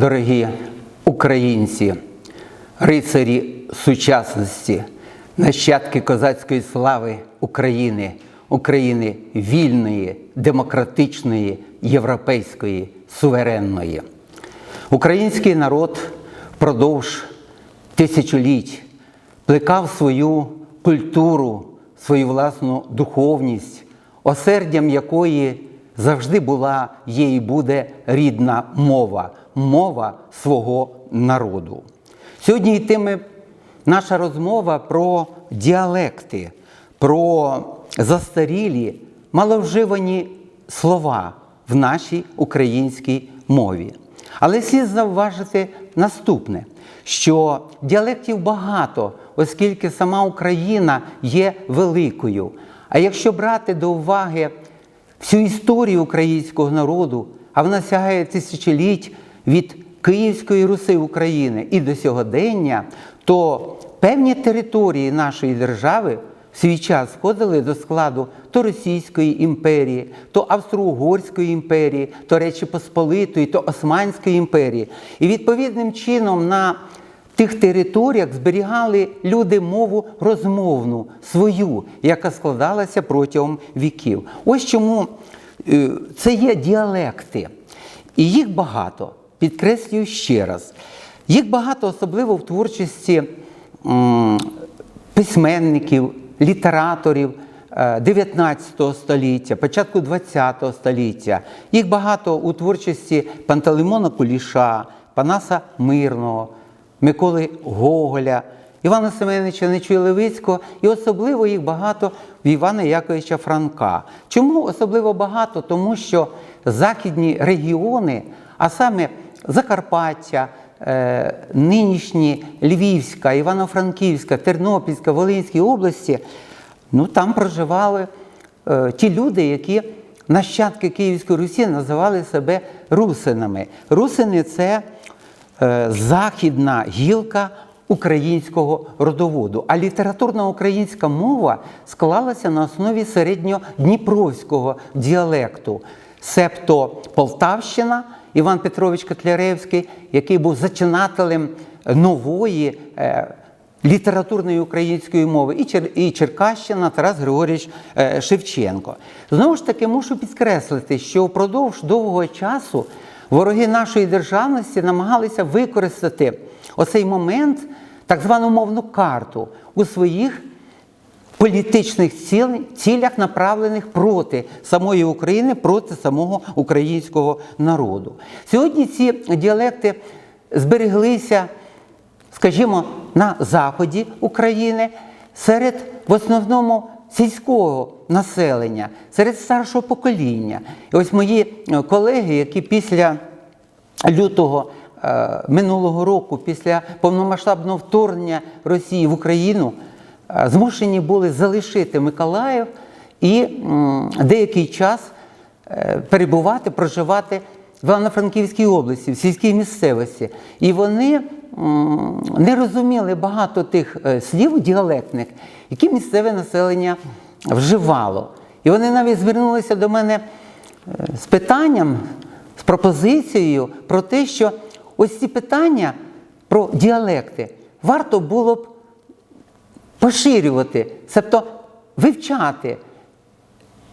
Дорогі українці, рицарі сучасності, нащадки козацької слави України, України вільної, демократичної, європейської, суверенної. Український народ впродовж тисячоліть плекав свою культуру, свою власну духовність, осердям якої завжди була, є і буде рідна мова, мова свого народу. Сьогодні йтиме наша розмова про діалекти, про застарілі, маловживані слова в нашій українській мові. Але слід завважити наступне, що діалектів багато, оскільки сама Україна є великою. А якщо брати до уваги всю історію українського народу, а вона сягає тисячоліть від Київської Руси України і до сьогодення, то певні території нашої держави в свій час входили до складу то Російської імперії, то Австро-Угорської імперії, то Речі Посполитої, то Османської імперії. І відповідним чином на тих територіях зберігали люди мову розмовну свою, яка складалася протягом віків. Ось чому е, це є діалекти. І їх багато. Підкреслюю ще раз. Їх багато, особливо в творчості письменників, літераторів е, 19 століття, початку 20 століття. Їх багато у творчості Пантелеймона Куліша, Панаса Мирного, Миколи Гоголя, Івана Семеновича Нечуя-Левицького, і особливо їх багато в Івана Яковича Франка. Чому особливо багато? Тому що західні регіони, а саме Закарпаття, е, нинішні Львівська, Івано-Франківська, Тернопільська, Волинські області, ну там проживали е, ті люди, які нащадки Київської Русі називали себе русинами. Русини це е, західна гілка українського родоводу. А літературна українська мова склалася на основі середньодніпровського діалекту, себто Полтавщина, Іван Петрович Котляревський, який був зачинателем нової е, літературної української мови, і, Чер... і Черкащина Тарас Григорійович е, Шевченко. Знову ж таки, мушу підкреслити, що впродовж довгого часу вороги нашої державності намагалися використати оцей момент, так звану мовну карту, у своїх політичних ціл- цілях, направлених проти самої України, проти самого українського народу. Сьогодні ці діалекти збереглися, скажімо, на заході України серед в основному сільського населення, серед старшого покоління. І ось мої е, колеги, які після лютого е, минулого року, після повномасштабного вторгнення Росії в Україну, змушені були залишити Миколаїв і деякий час е, перебувати, проживати в Івано-Франківській області, в сільській місцевості. І вони не розуміли багато тих е, слів діалектних, які місцеве населення вживало. І вони навіть звернулися до мене е, з питанням, з пропозицією про те, що ось ці питання про діалекти варто було б поширювати, тобто вивчати,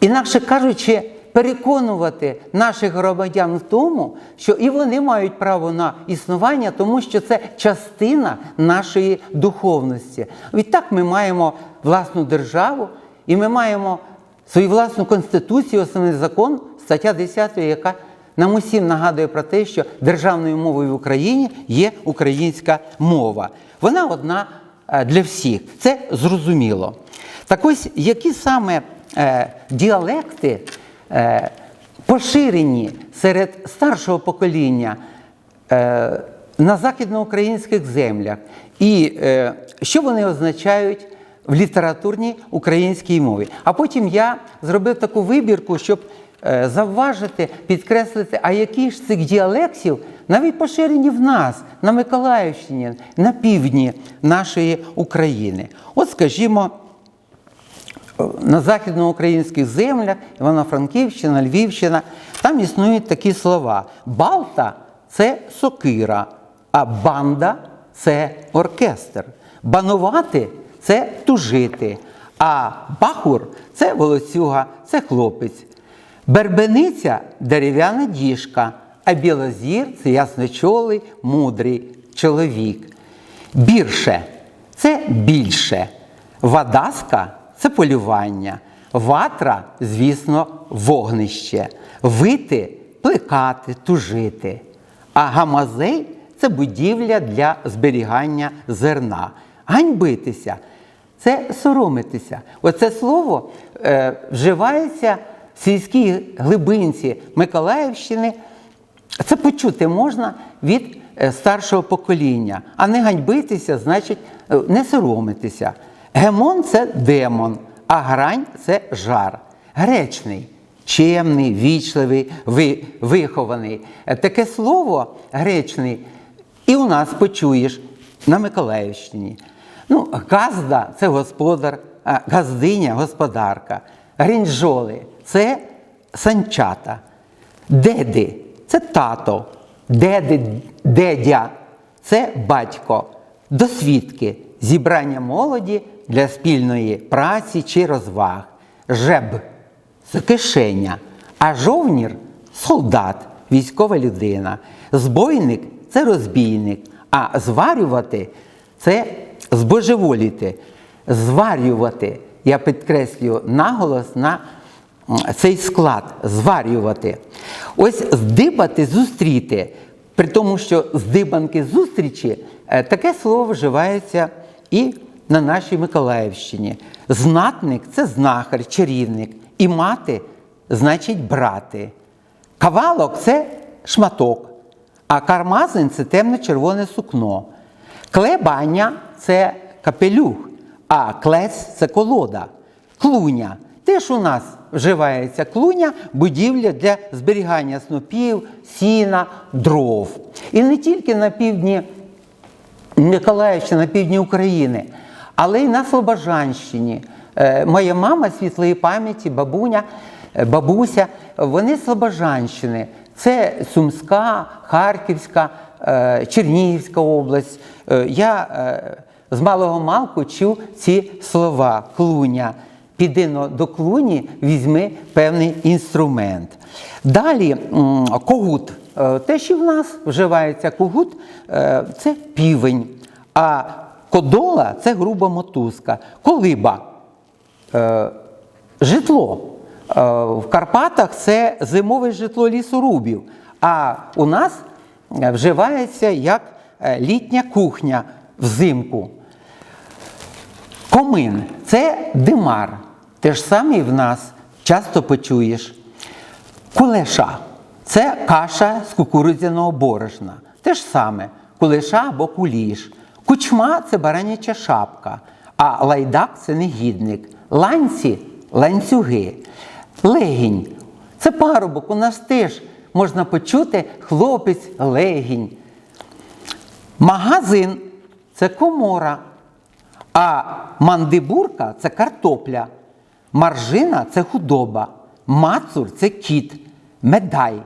інакше кажучи, переконувати наших громадян в тому, що і вони мають право на існування, тому що це частина нашої духовності. Відтак ми маємо власну державу і ми маємо свою власну конституцію, основний закон, стаття 10, яка нам усім нагадує про те, що державною мовою в Україні є українська мова. Вона одна для всіх. Це зрозуміло. Так ось, які саме е, діалекти е, поширені серед старшого покоління е, на західноукраїнських землях, і е, що вони означають в літературній українській мові. А потім я зробив таку вибірку, щоб е, завважити, підкреслити, а які ж цих діалектів навіть поширені в нас, на Миколаївщині, на півдні нашої України. От, скажімо, на західноукраїнських землях, Івано-Франківщина, Львівщина, там існують такі слова. Балта це сокира, а банда це оркестр. Банувати це тужити, а бахур це волосюга, це хлопець. Бербениця дерев'яна діжка, а білозір це ясночолий, мудрий чоловік. Бірше це більше. Вадаска це полювання. Ватра, звісно, вогнище. Вити плекати, тужити. А гамазей це будівля для зберігання зерна. Ганьбитися це соромитися. Оце слово е, вживається сільській глибинці Миколаївщини. Це почути можна від е, старшого покоління, а не ганьбитися, значить е, не соромитися. Гемон це демон, а грань це жар. Гречний, чемний, вічливий, ви- вихований. Е, Таке слово гречний і у нас почуєш на Миколаївщині. Ну, газда це господар, газдиня господарка. Грінжоли це санчата. Деди це тато, деди, дедя це батько, досвідки, зібрання молоді для спільної праці чи розваг, жеб це кишеня, а жовнір солдат, військова людина, збойник це розбійник, а зварювати це збожеволіти. Зварювати, я підкреслюю наголос на цей склад зварювати. Ось здибати, зустріти. При тому, що здибанки зустрічі е, таке слово вживається і на нашій Миколаївщині. Знатник це знахар, чарівник. І мати значить брати. Кавалок це шматок, а кармазин це темно-червоне сукно. Клебання це капелюх, а клец це колода. Клуня. Теж у нас вживається клуня, будівля для зберігання снопів, сіна, дров. І не тільки на півдні Миколаївщини, на півдні України, але й на Слобожанщині. Е, Моя мама світлої пам'яті, бабуня, е, бабуся, вони Слобожанщини. Це Сумська, Харківська, е, Чернігівська область. Я з малого малку чув ці слова клуня. Піди до клуні, візьми певний інструмент. Далі когут. Е, Те, що в нас вживається когут, е, це півень. А кодола це груба мотузка. Колиба е, житло. В Карпатах це зимове житло лісорубів, а у нас вживається як літня кухня взимку. Комин це димар. Те ж саме в нас часто почуєш. Кулеша це каша з кукурудзяного борошна. Те ж саме кулеша або куліш. Кучма це бараняча шапка, а лайдак це негідник. Ланці ланцюги. Легінь це парубок. У нас теж можна почути хлопець легінь. Магазин це комора. А мандибурка це картопля, маржина це худоба, мацур це кіт, медай.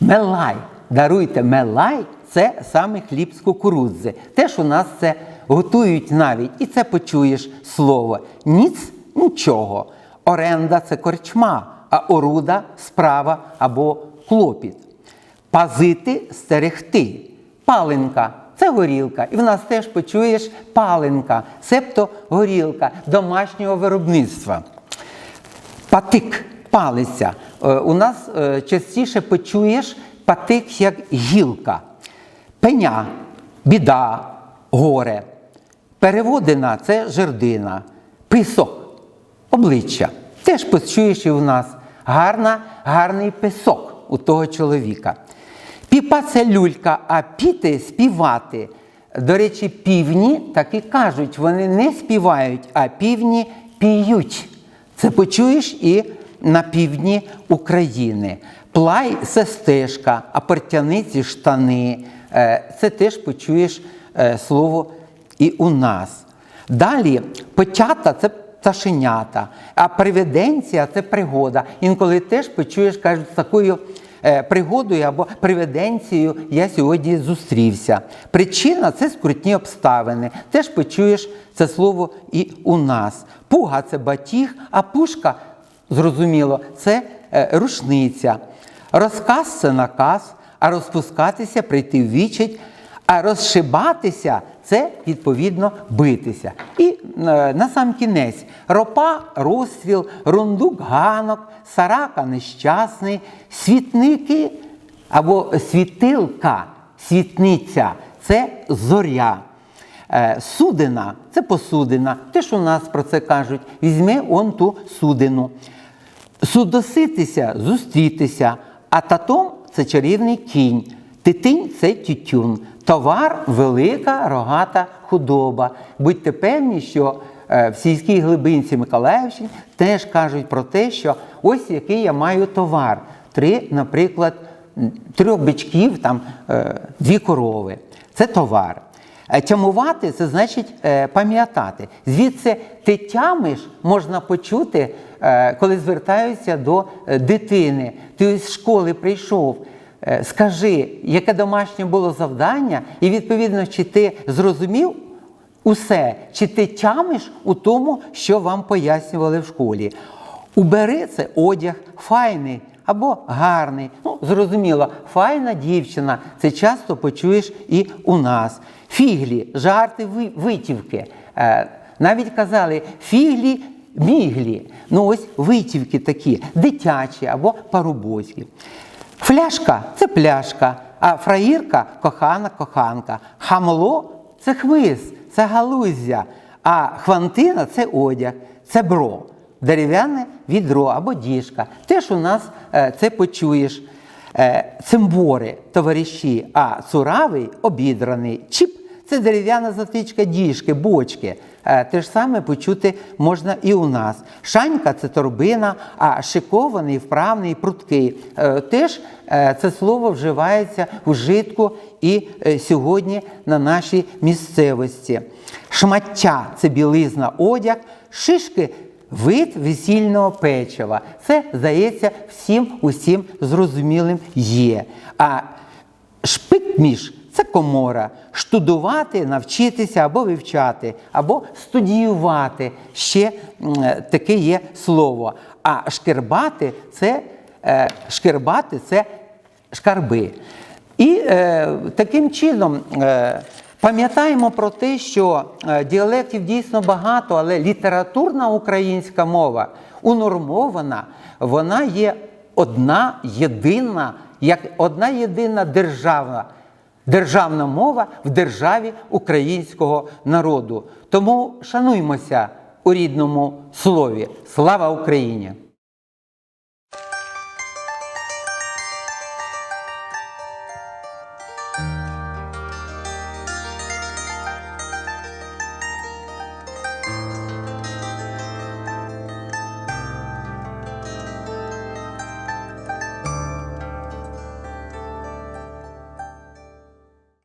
Мелай. Даруйте, мелай це саме хліб з кукурудзи. Теж у нас це готують навіть, і це почуєш слово. Ніц нічого. Оренда це корчма, а оруда справа або клопіт. Пазити стерегти. Паленка це горілка. І в нас теж почуєш паленка, себто горілка домашнього виробництва. Патик палиця. Е, У нас е, частіше почуєш патик як гілка. Пеня, біда, горе. Переводина це жердина. Писок, обличчя. Теж почуєш і у нас гарна, гарний писок у того чоловіка. Піпа це люлька, а піти співати. До речі, півні так і кажуть, вони не співають, а півні піють. Це почуєш і на півдні України. Плай це стежка, а портяниці штани. Е, Це теж почуєш е, слово і у нас. Далі потята це пташенята, а привиденція це пригода. Інколи теж почуєш, кажуть, з такою пригодою або привиденцією я сьогодні зустрівся. Причина це скрутні обставини. Теж почуєш це слово і у нас. Пуга це батіг, а пушка, зрозуміло, це е, рушниця. Розказ це наказ, а розпускатися, прийти в вічить, а розшибатися це відповідно битися. І е, на сам кінець ропа, розстріл, рундук, ганок, сарака нещасний, світники або світилка, світниця це зоря. Е, Судина це посудина. Теж у нас про це кажуть. Візьми он ту судину. Судоситися, зустрітися, а татом це чарівний кінь, титинь це тютюн, товар велика рогата худоба. Будьте певні, що е, в сільській глибинці Миколаївщини теж кажуть про те, що ось який я маю товар. Три, наприклад, трьох бичків, там е, дві корови. Це товар. Е, Тямувати це значить пам'ятати. Звідси ти тямиш можна почути, коли звертаються до дитини. Ти з школи прийшов. Е, Скажи, яке домашнє було завдання, і відповідно, чи ти зрозумів усе, чи ти тямиш у тому, що вам пояснювали в школі. Убери це одяг, файний або гарний. Ну, зрозуміло, файна дівчина. Це часто почуєш і у нас. Фіглі, жарти, витівки. Е, навіть казали фіглі, міглі. Ну ось витівки такі, дитячі або парубоцькі. Фляшка це пляшка, а фраїрка кохана коханка. Хамло це хмиз, це галуздя, а хвантина це одяг, це бро, дерев'яне відро або діжка. Теж у нас е, це почуєш. Е, цимбори, товариші, а цуравий обідраний. Чіп це дерев'яна затичка діжки, бочки. Е, Те ж саме почути можна і у нас. Шанька це торбина, а шикований, вправний, пруткий. Е, Теж е, це слово вживається у житку і сьогодні на нашій місцевості. Шмаття це білизна, одяг, шишки вид весільного печива. Це, здається, всім усім зрозумілим є. А шпикміш це комора. Штудувати, навчитися або вивчати, або студіювати. Ще е, таке є слово. А шкербати це е, шкербати це шкарби. І е, таким чином е, пам'ятаємо про те, що е, діалектів дійсно багато, але літературна українська мова унормована, вона є одна єдина, як одна єдина державна. Державна мова в державі українського народу. Тому шануймося у рідному слові. Слава Україні!